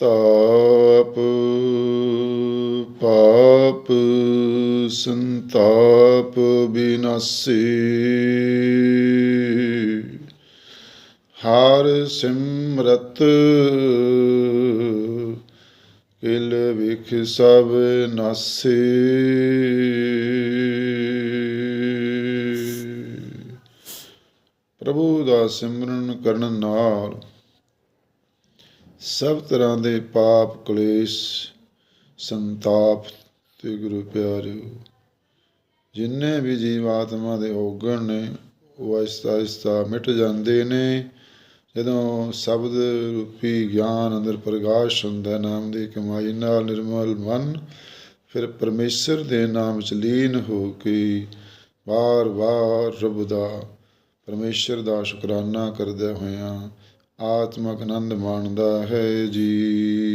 ਤਾਪ, ਪਾਪ, ਸੰਤਾਪ ਬਿਨਾਸੀ। ਹਰ ਸਿਮਰਤ ਕਿਲ ਵਿਖ ਸਭ ਨਾਸੇ। ਪ੍ਰਭੂ ਦਾ ਸਿਮਰਨ ਕਰਨ ਨਾਲ ਸਭ ਤਰ੍ਹਾਂ ਦੇ ਪਾਪ, ਕਲੇਸ਼, ਸੰਤਾਪ ਤੇ ਗੁਰੂ ਪਿਆਰਿਓ, ਜਿੰਨੇ ਵੀ ਜੀਵਾਤਮਾ ਦੇ ਔਗਣ ਨੇ, ਉਹ ਆਹਿਸਤਾ ਆਹਿਸਤਾ ਮਿਟ ਜਾਂਦੇ ਨੇ। ਜਦੋਂ ਸ਼ਬਦ ਰੂਪੀ ਗਿਆਨ ਅੰਦਰ ਪ੍ਰਕਾਸ਼ ਹੁੰਦਾ ਨਾਮ ਦੀ ਕਮਾਈ ਨਾਲ ਨਿਰਮਲ ਮਨ, ਫਿਰ ਪਰਮੇਸ਼ਰ ਦੇ ਨਾਮ ਚ ਲੀਨ ਹੋ ਕੇ ਵਾਰ ਵਾਰ ਰੱਬ ਦਾ ਪਰਮੇਸ਼ਰ ਦਾ ਸ਼ੁਕਰਾਨਾ ਕਰਦਿਆਂ ਹੋਇਆਂ ਆਤਮਕ ਆਨੰਦ ਮਾਣਦਾ ਹੈ ਜੀ।